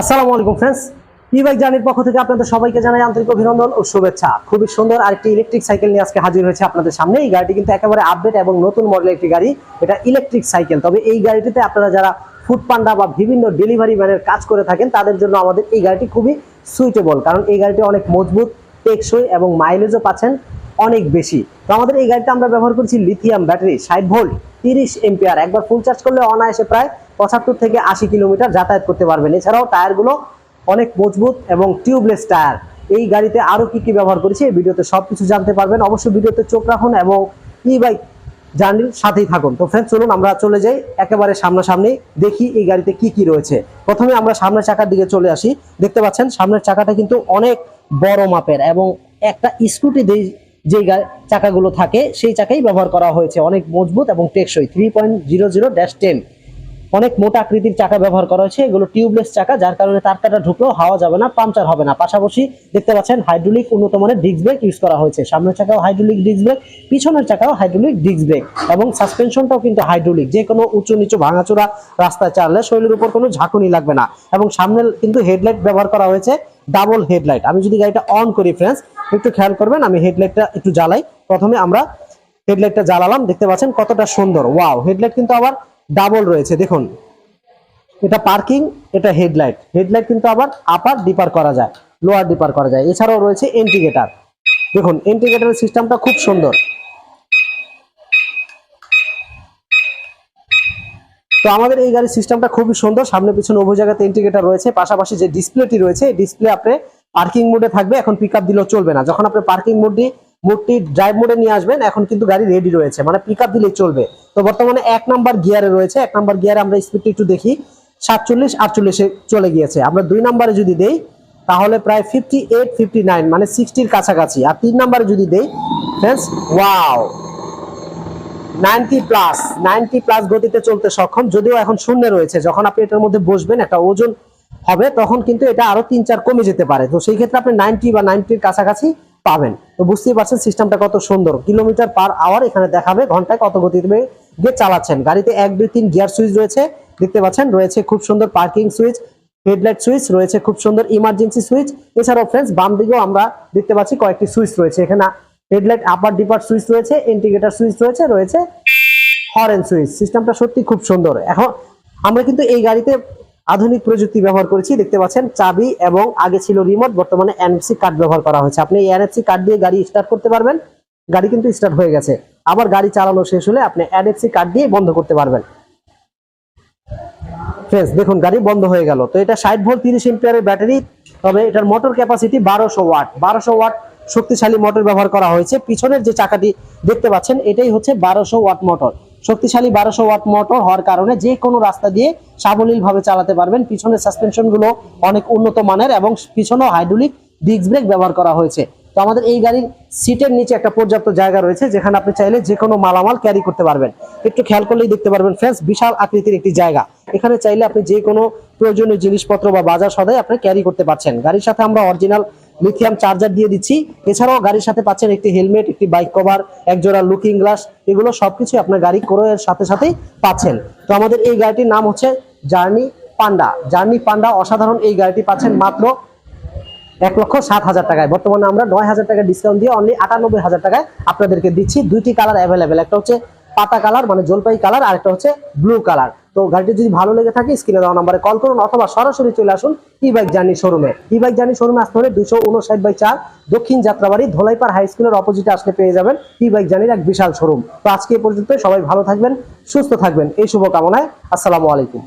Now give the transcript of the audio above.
আসসালামু আলাইকুম ফ্রেন্ডস ই বাইক জার্নির পক্ষ থেকে আপনাদের সবাইকে জানাই আন্তরিক অভিনন্দন ও শুভেচ্ছা। খুবই সুন্দর আরেকটি ইলেকট্রিক সাইকেল নিয়ে আজকে হাজির হয়েছে আপনাদের সামনে। এই গাড়িটি কিন্তু একেবারে আপডেট এবং নতুন মডেলের একটি গাড়ি। এটা ইলেকট্রিক সাইকেল তবে এই গাড়িটিতে আপনারা যারা ফুড পান্ডা বা বিভিন্ন ডেলিভারি ম্যানের কাজ করে থাকেন, তাদের জন্য আমাদের এই গাড়িটি খুবই সুইটেবল কারণ এই গাড়িটি অনেক মজবুত, টেকসই এবং মাইলেজও পাচ্ছেন। অনেক বেশি। তো আমাদের এই গাড়িটা আমরা ব্যবহার করছি লিথিয়াম ব্যাটারি ষাট ভোল্ট তিরিশ এম্পিয়ার একবার ফুল চার্জ করলে অনায়াসে প্রায় পঁচাত্তর থেকে আশি কিলোমিটার যাতায়াত করতে পারবেন। এছাড়াও টায়ারগুলো অনেক মজবুত এবং টিউবলেস টায়ার। এই গাড়িতে আরও কি কি ব্যবহার করেছি এই ভিডিওতে সব কিছু জানতে পারবেন। অবশ্যই ভিডিওতে চোখ রাখুন এবং ই বাইক জার্নির সাথেই থাকুন। তো ফ্রেন্ড চলুন, আমরা চলে যাই একেবারে সামনাসামনি দেখি এই গাড়িতে কি কি রয়েছে। প্রথমে আমরা সামনের চাকার দিকে চলে আসি। দেখতে পাচ্ছেন, সামনের চাকাটা কিন্তু অনেক বড় মাপের এবং একটা স্কুটি যে চাকাগুলো থাকে, সেই চাকাই ব্যবহার করা হয়েছে। অনেক মজবুত এবং টেকসই। Three point zero zero dash ten অনেক মোটা আকৃতির চাকা ব্যবহার করা হয়েছে। এগুলো টিউবলেস চাকা, যার কারণে তার কাটা ঢুকলেও হাওয়া যাবে না, পাংচার হবে না। পাশাপাশি দেখতে পাচ্ছেন হাইড্রোলিক উন্নত মানের ডিস্ক ব্রেক ইউজ করা হয়েছে। সামনের চাকাও হাইড্রোলিক ডিস্ক ব্রেক পিছনের চাকাও হাইড্রোলিক ডিস্ক ব্রেক এবং সাসপেনশনটাও কিন্তু হাইড্রোলিক যে কোনো উঁচু নিচু ভাঙাচোরা রাস্তায় চাললে শরীরের উপর কোনো ঝাঁকুনি লাগবে না। এবং সামনে কিন্তু হেডলাইট ব্যবহার করা হয়েছে ডাবল হেডলাইট আমি যদি গাড়িটা অন করি ফ্রেন্ডস একটু খেয়াল করবেন, আমি হেডলাইটটা একটু জ্বালাই। প্রথমে আমরা হেডলাইটটা জ্বালালাম, দেখতে পাচ্ছেন কতটা সুন্দর। ওয়াও হেডলাইট কিন্তু আবার ডাবল রয়েছে, দেখুন। এটা পার্কিং এটা হেডলাইট হেডলাইট কিন্তু আবার আপার ডিপার করা যায় লোয়ার ডিপার করা যায়। এছাড়াও রয়েছে ইন্ডিকেটার দেখুন ইন্ডিকেটারের সিস্টেমটা খুব সুন্দর। তো আমাদের এই গাড়ির সিস্টেমটা খুবই সুন্দর। সামনে পিছনে উভয় জায়গাতে ইন্ডিকেটার রয়েছে। পাশাপাশি যে ডিসপ্লেটি রয়েছে ডিসপ্লে আপনি পার্কিং মোডে থাকবে, এখন পিক দিলেও চলবে না। যখন আপনি পার্কিং মোডটি মোডটি ড্রাইভ মোডে নিয়ে আসবেন, এখন কিন্তু গাড়ি রেডি রয়েছে। মানে পিক আপ দিলেই চলবে। তো বর্তমানে এক নাম্বার গিয়ারে রয়েছে, এক নাম্বার গিয়ারে আমরা স্পিডটি একটু দেখি। সাতচল্লিশ, আটচল্লিশে চলে গিয়েছে। আমরা দুই নাম্বারে যদি দেই, তাহলে প্রায় ফিফটি এইট ফিফটি নাইন মানে সিক্সটির কাছাকাছি। আর তিন নাম্বারে যদি দেই friends wow ninety plus ninety plus গতিতে চলতে সক্ষম। যদিও এখন শূন্য রয়েছে। যখন আপনি এটার মধ্যে বসবেন, একটা ওজন হবে, তখন কিন্তু এটা আরও তিন, চার কমে যেতে পারে। তো সেই ক্ষেত্রে আপনি নাইনটি বা নাইনটির কাছাকাছি পাবেন। তো বুঝতেই পারছেন সিস্টেমটা কত সুন্দর। কিলোমিটার পার আওয়ার এখানে দেখাবে ঘন্টায় কত গতিতে গিয়ে চালাচ্ছেন। গাড়িতে এক, দুই, তিন গিয়ার সুইচ রয়েছে, দেখতে পাচ্ছেন, রয়েছে খুব সুন্দর পার্কিং সুইচ হেডলাইট সুইচ রয়েছে খুব সুন্দর ইমার্জেন্সি সুইচ এছাড়াও ফ্রেন্ডস বাম দিকেও আমরা দেখতে পাচ্ছি কয়েকটি সুইচ রয়েছে। এখানে হেডলাইট আপার ডিপার সুইচ রয়েছে ইন্ডিকেটর সুইচ রয়েছে রয়েছে হরেন সুইচ সিস্টেমটা সত্যি খুব সুন্দর। এখন আমরা কিন্তু এই গাড়িতে আধুনিক প্রযুক্তি ব্যবহার করেছি, দেখতে পাচ্ছেন, চাবি এবং আগে ছিল রিমোট বর্তমানে এনএফসি কার্ড ব্যবহার করা হয়েছে। আপনি এই এনএফসি কার্ড দিয়ে গাড়ি স্টার্ট করতে পারবেন, গাড়ি কিন্তু স্টার্ট হয়ে গেছে। আবার গাড়ি চালানো শেষ হলে আপনি এনএফসি কার্ড দিয়ে বন্ধ করতে পারবেন। ফ্রেন্ডস দেখুন, গাড়ি বন্ধ হয়ে গেল। তো এটা ষাট ভোল্ট, তিরিশ এম্পিয়ারের ব্যাটারি তবে এটার মোটর ক্যাপাসিটি বারোশো ওয়াট। বারোশো ওয়াট শক্তিশালী মোটর ব্যবহার করা হয়েছে। পিছনের যে চাকাটি দেখতে পাচ্ছেন, এটাই হচ্ছে বারোশো ওয়াট মোটর শক্তিশালী বারোশো ওয়াট মোটর হওয়ার কারণে যে কোনো রাস্তা দিয়ে সাবলীল ভাবে চালাতে পারবেন। পিছনের সাসপেনশনগুলো অনেক উন্নত মানের এবং পিছনেও হাইড্রোলিক ডিস্ক ব্রেক ব্যবহার করা হয়েছে। তো আমাদের এই গাড়ির সিটের নিচে একটা পর্যাপ্ত জায়গা রয়েছে, যেখানে আপনি চাইলে যে কোনো মালামাল ক্যারি করতে পারবেন। একটু খেয়াল করলেই দেখতে পারবেন ফ্রেন্ডস বিশাল আকৃতির একটি জায়গা। এখানে চাইলে আপনি যে কোনো প্রয়োজনীয় জিনিসপত্র বা বাজার সদাই আপনি ক্যারি করতে পারছেন। গাড়ির সাথে আমরা অরিজিনাল লিথিয়াম চার্জার দিয়ে দিচ্ছি। এছাড়াও গাড়ির সাথে পাচ্ছেন একটি হেলমেট একটি বাইক কভার একজোড়া লুকিং গ্লাস এগুলো সবকিছু আপনার গাড়ি ক্রয়ের সাথে সাথেই পাচ্ছেন। তো আমাদের এই গাড়িটির নাম হচ্ছে জার্নি পান্ডা জার্নি পান্ডা অসাধারণ এই গাড়িটি পাচ্ছেন মাত্র এক লক্ষ সাত হাজার টাকায়। বর্তমানে আমরা নয় হাজার টাকা ডিসকাউন্ট দিয়ে অনলি আটানব্বই হাজার টাকায় আপনাদেরকে দিচ্ছি। দুইটি কালার অ্যাভেলেবেল একটা হচ্ছে পাতা কালার মানে জলপাই কালার আর একটা হচ্ছে ব্লু কালার তো গাড়িটি যদি ভালো লেগে থাকে স্ক্রিনে দেওয়া নাম্বারে কল করুন অথবা সরাসরি চলে আসুন ই বাইক জার্নি শোরুমে ই বাইক জার্নি শোরুমে আসতে হলে দুশো উনষাট বাই চার দক্ষিণ যাত্রাবাড়ি ধোলাইপার হাই স্কুলের অপোজিটে আসলে পেয়ে যাবেন ই বাইক জার্নির এক বিশাল শোরুম তো আজকে এ পর্যন্ত সবাই ভালো থাকবেন, সুস্থ থাকবেন। এই শুভকামনায়, আসসালামু আলাইকুম।